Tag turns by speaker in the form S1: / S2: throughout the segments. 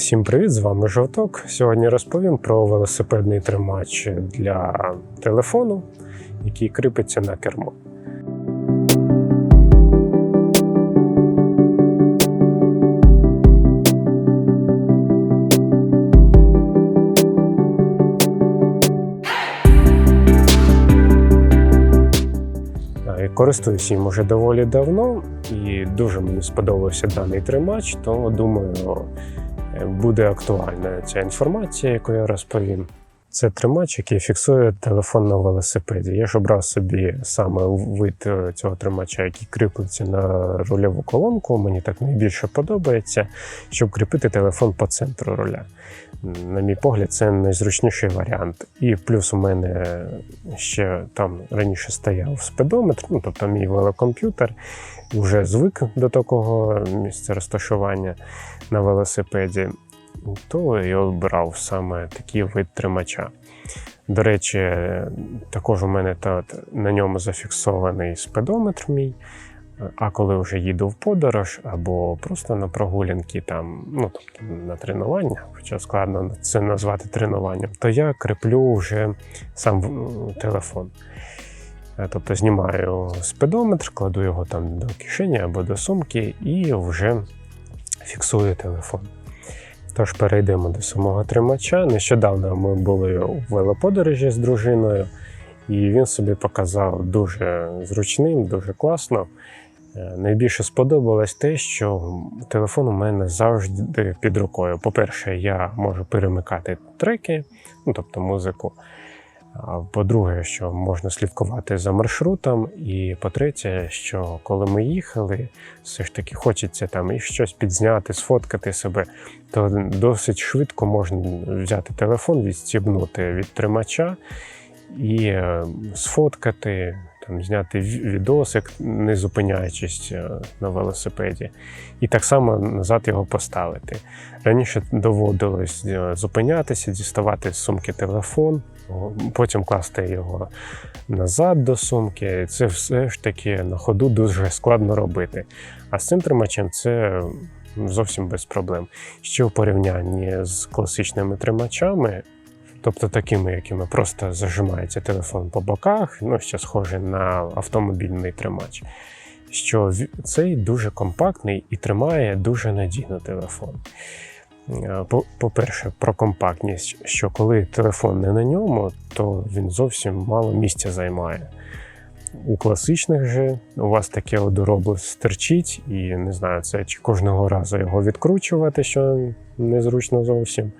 S1: Всім привіт! З вами Жовток. Сьогодні розповім про велосипедний тримач для телефону, який кріпиться на кермо. Е, Користуюсь їм уже доволі давно, і дуже мені сподобався даний тримач, то думаю, буде актуальна ця інформація, яку я розповім. Це тримач, який фіксує телефон на велосипеді. Я ж обрав собі саме вид е, цього тримача, який кріплиться на рульову колонку. Мені так найбільше подобається, щоб кріпити телефон по центру руля. На мій погляд, це найзручніший варіант. І плюс у мене ще там раніше стояв спидометр, ну тобто мій велокомп'ютер, вже звик до такого місця розташування на велосипеді то я обирав саме такий вид тримача. До речі, також у мене на ньому зафіксований спидометр мій. А коли вже їду в подорож або просто на прогулянки, там, ну тобто на тренування, хоча складно це назвати тренуванням, то я креплю вже сам телефон. Тобто знімаю спидометр, кладу його там до кишені або до сумки і вже фіксую телефон. Тож перейдемо до самого тримача. Нещодавно ми були у велоподорожі з дружиною, і він собі показав дуже зручним, дуже класно. Е, Найбільше сподобалось те, що телефон у мене завжди під рукою. По-перше, я можу перемикати треки, ну тобто музику. По-друге, що можна слідкувати за маршрутом. І по-третє, що коли ми їхали, все ж таки хочеться там і щось підзняти, сфоткати себе, то досить швидко можна взяти телефон, відстібнути від тримача і е, сфоткати, там, зняти відосик, не зупиняючись е, на велосипеді, і так само назад його поставити. Раніше доводилось е, зупинятися, діставати з сумки телефон потім класти його назад до сумки. Це все ж таки на ходу дуже складно робити. А з цим тримачем це зовсім без проблем. Ще в порівнянні з класичними тримачами. Тобто такими, якими просто зажимається телефон по боках, ну ще схоже на автомобільний тримач. Що цей дуже компактний і тримає дуже надійно телефон. Е, по-перше, про компактність, що коли телефон не на ньому, то він зовсім мало місця займає. У класичних же у вас таке одоробло стерчить, і не знаю, це чи кожного разу його відкручувати, що незручно зовсім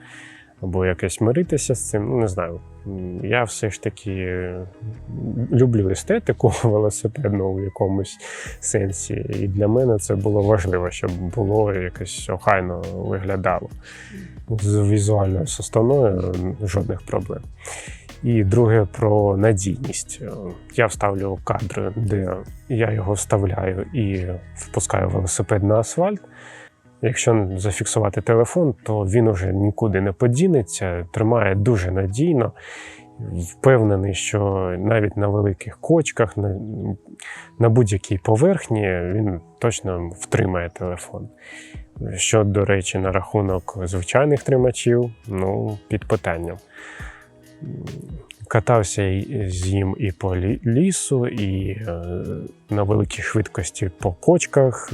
S1: або якось миритися з цим. Ну, не знаю. Я все ж таки люблю естетику велосипедну в якомусь сенсі. І для мене це було важливо, щоб було якось охайно виглядало. З візуальною составною жодних проблем. І друге про надійність. Я вставлю кадр, де я його вставляю і впускаю велосипед на асфальт. Якщо зафіксувати телефон, то він уже нікуди не подінеться, тримає дуже надійно. Впевнений, що навіть на великих кочках, на на будь-якій поверхні він точно втримає телефон. Що, до речі, на рахунок звичайних тримачів, ну, під питанням. Катався з ним і по лісу, і е, на великій швидкості по кочках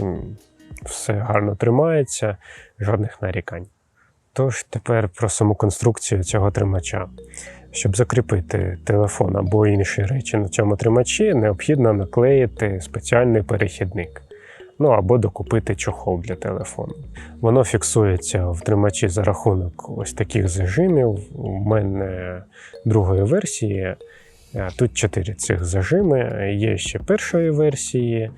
S1: все гарно тримається, жодних нарікань. Тож тепер про саму конструкцію цього тримача. Щоб закріпити телефон або інші речі на цьому тримачі, необхідно наклеїти спеціальний перехідник. Ну або докупити чохол для телефону. Воно фіксується в тримачі за рахунок ось таких зажимів. У мене другої версії. Тут чотири цих зажими. Є ще першої версії.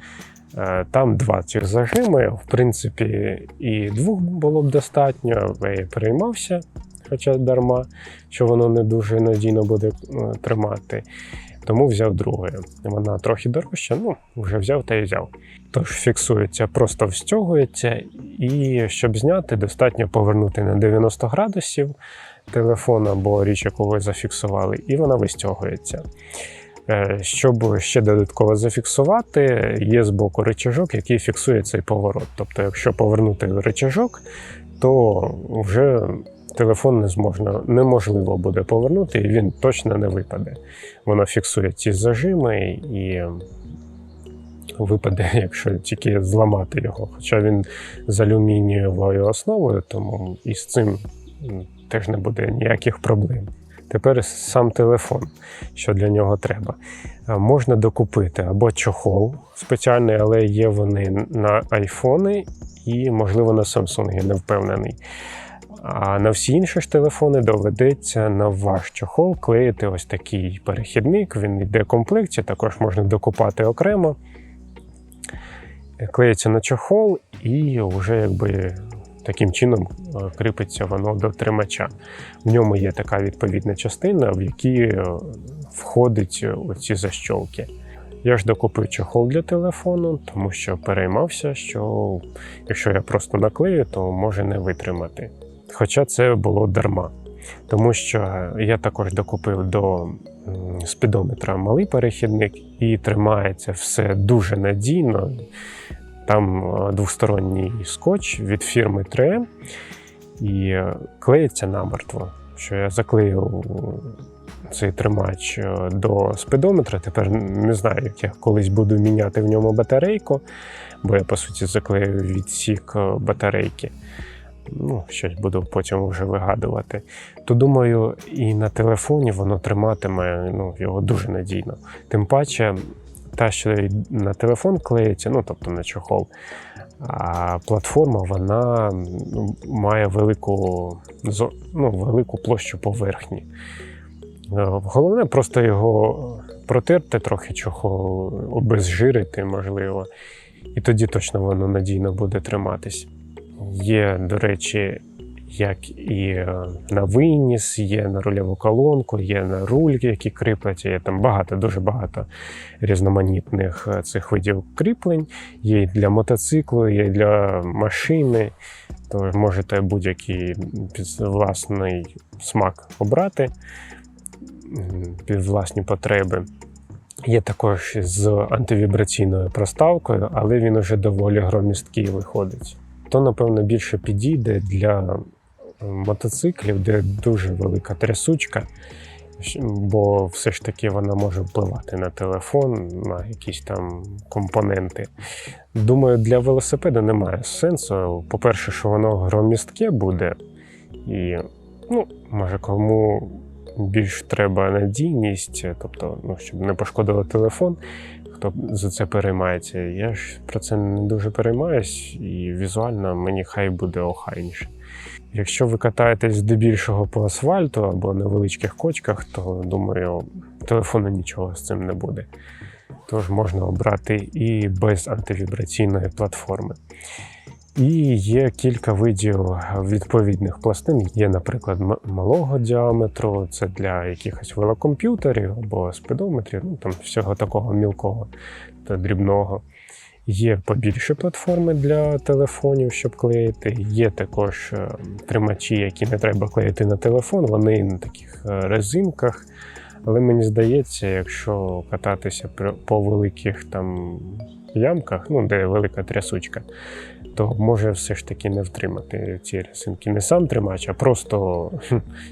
S1: Е, там два цих зажими. В принципі, і двох було б достатньо, я переймався, хоча дарма, що воно не дуже надійно буде е, тримати. Тому взяв друге. Вона трохи дорожча, ну, вже взяв та й взяв. Тож фіксується, просто встягується, і щоб зняти, достатньо повернути на 90 градусів телефон або річ, ви зафіксували, і вона вистягується. Е, щоб ще додатково зафіксувати, є з боку рычажок, який фіксує цей поворот. Тобто, якщо повернути рычажок, то вже телефон не зможна, неможливо буде повернути, і він точно не випаде. Воно фіксує ці зажими і випаде, якщо тільки зламати його. Хоча він з алюмінієвою основою, тому і з цим теж не буде ніяких проблем. Тепер сам телефон, що для нього треба. Можна докупити або чохол спеціальний, але є вони на айфони і, можливо, на Samsung, я не впевнений. А на всі інші ж телефони доведеться на ваш чохол клеїти ось такий перехідник. Він йде в комплекті, також можна докупати окремо. Клеїться на чохол і вже якби таким чином е, кріпиться воно до тримача. В ньому є така відповідна частина, в якій е, входить оці защолки. Я ж докупив чохол для телефону, тому що переймався, що якщо я просто наклею, то може не витримати. Хоча це було дарма. Тому що я також докупив до спідометра малий перехідник і тримається все дуже надійно. Там е, двосторонній скотч від фірми 3M і е, клеїться намертво. Що я заклеїв цей тримач е, до спідометра. Тепер не знаю, як я колись буду міняти в ньому батарейку, бо я по суті заклеїв відсік е, батарейки. Ну, щось буду потім вже вигадувати. То думаю, і на телефоні воно триматиме ну, його дуже надійно. Тим паче, та, що на телефон клеїться, ну тобто на чохол. А платформа вона ну, має велику, ну, велику площу поверхні. Е, Головне просто його протерти трохи чохол, обезжирити, можливо, і тоді точно воно надійно буде триматись. Є, до речі, як і е, на виніс, є на рульову колонку, є на руль, які кріпляться. Є там багато, дуже багато різноманітних е, цих видів кріплень. Є і для мотоциклу, є і для машини. Тож можете будь-який власний смак обрати під власні потреби. Є також з антивібраційною проставкою, але він уже доволі громісткий виходить. То, напевно, більше підійде для мотоциклів, де дуже велика трясучка, бо все ж таки вона може впливати на телефон, на якісь там компоненти. Думаю, для велосипеда немає сенсу. По-перше, що воно громістке буде, і ну, може кому більш треба надійність, тобто, ну, щоб не пошкодило телефон, хто за це переймається. Я ж про це не дуже переймаюсь, і візуально мені хай буде охайніше. Якщо ви катаєтесь здебільшого по асфальту або на величких кочках, то думаю, телефону нічого з цим не буде. Тож можна обрати і без антивібраційної платформи. І є кілька видів відповідних пластин. Є, наприклад, малого діаметру, це для якихось велокомп'ютерів або спідометрів, ну там всього такого мілкого та дрібного. Є побільші платформи для телефонів, щоб клеїти. Є також е, тримачі, які не треба клеїти на телефон, вони на таких е, резинках. Але мені здається, якщо кататися по великих там ямках, ну де велика трясучка, то може все ж таки не втримати ці резинки. Не сам тримач, а просто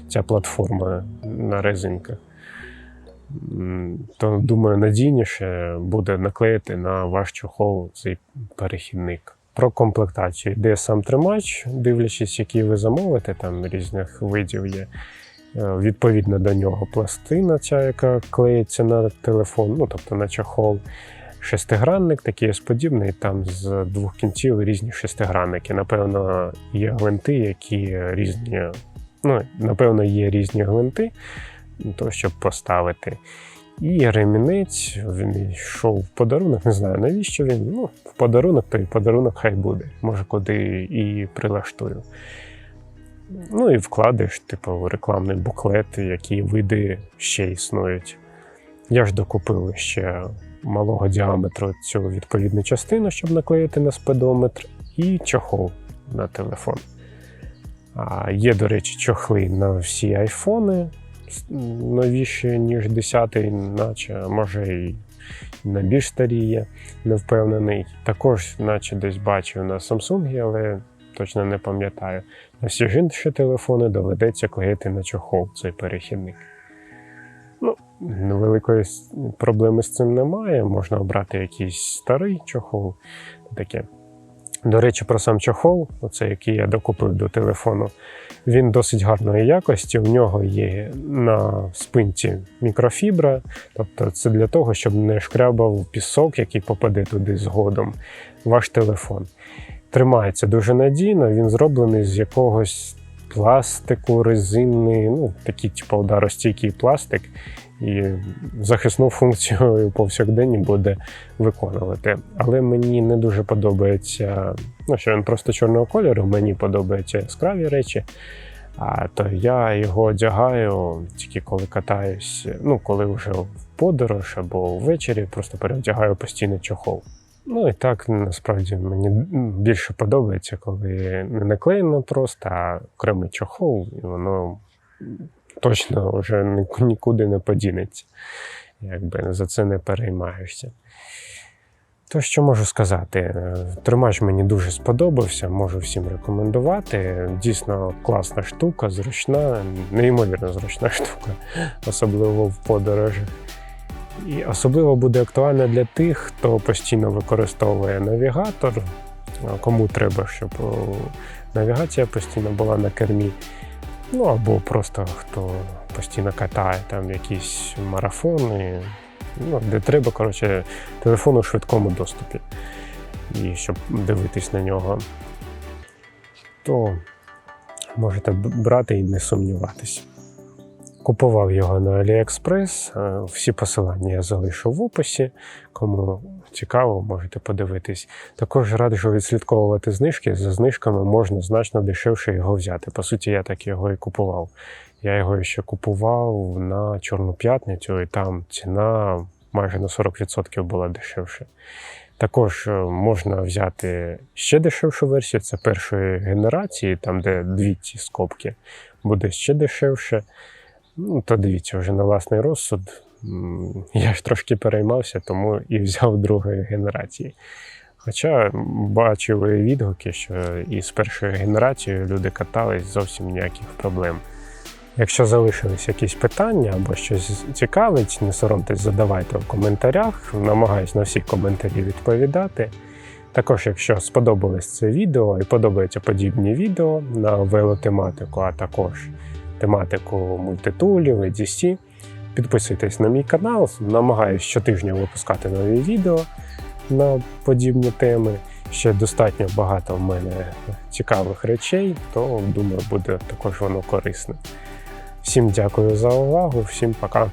S1: ця платформа на резинках. То думаю, надійніше буде наклеїти на ваш чохол цей перехідник. Про комплектацію йде сам тримач, дивлячись, який ви замовите, там різних видів є. Е, Відповідно до нього пластина, ця, яка клеїться на телефон, ну тобто на чохол. Шестигранник такий ось подібний, там з двох кінців різні шестигранники. Напевно, є гвинти, які різні. Ну, напевно, є різні гвинти, то щоб поставити. І ремінець він йшов в подарунок. Не знаю навіщо він. Ну, в подарунок, то і подарунок хай буде. Може, куди і прилаштую. Ну і вкладиш, типу, рекламний буклет, які види ще існують. Я ж докупив ще малого діаметру цю відповідну частину, щоб наклеїти на спидометр, і чохол на телефон. А є, до речі, чохли на всі айфони новіші, ніж 10, наче може і на більш старі є, не впевнений. Також, наче десь бачив на Samsung, але точно не пам'ятаю. На всі ж інші телефони доведеться клеїти на чохол цей перехідник. Ну, великої проблеми з цим немає. Можна обрати якийсь старий чохол. Таке. До речі, про сам чохол, оце який я докупив до телефону, він досить гарної якості. У нього є на спинці мікрофібра, тобто це для того, щоб не шкрябав пісок, який попаде туди згодом, ваш телефон. Тримається дуже надійно, він зроблений з якогось пластику, резини, ну, такий, типу, ударостійкий пластик, і захисну функцію повсякденні буде виконувати. Але мені не дуже подобається, ну що він просто чорного кольору, мені подобаються яскраві речі. А то я його одягаю тільки коли катаюсь, ну коли вже в подорож або ввечері, просто перевдягаю постійно чохол. Ну і так насправді мені більше подобається, коли не наклеєно просто, а окремий чохол, і воно точно вже нікуди не подінеться. Якби за це не переймаєшся. То, що можу сказати, Е, тримач мені дуже сподобався, можу всім рекомендувати. Дійсно класна штука, зручна, неймовірно зручна штука, особливо в подорожах. І особливо буде актуальна для тих, хто постійно використовує навігатор, кому треба, щоб навігація постійно була на кермі. Ну або просто хто постійно катає там якісь марафони, ну, де треба, коротше, телефон у швидкому доступі. І щоб дивитись на нього, то можете брати і не сумніватись. Купував його на AliExpress. е, Всі посилання я залишу в описі. Кому цікаво, можете подивитись. Також раджу відслідковувати знижки. За знижками можна значно дешевше його взяти. По суті, я так його і купував. Я його ще купував на Чорну п'ятницю, і там ціна майже на 40% була дешевше. Також е, можна взяти ще дешевшу версію, це першої генерації, там де дві ці скобки, буде ще дешевше. Ну, то дивіться, вже на власний розсуд. Я ж трошки переймався, тому і взяв другої генерації. Хоча бачили відгуки, що і з першою генерацією люди катались зовсім ніяких проблем. Якщо залишились якісь питання або щось цікавить, не соромтесь, задавайте в коментарях. Намагаюсь на всі коментарі відповідати. Також, якщо сподобалось це відео і подобаються подібні відео на велотематику, а також тематику мультитулів, EDC, підписуйтесь на мій канал. намагаюся щотижня випускати нові відео на подібні теми. Ще достатньо багато в мене цікавих речей, то думаю, буде також воно корисне. Всім дякую за увагу, всім пока.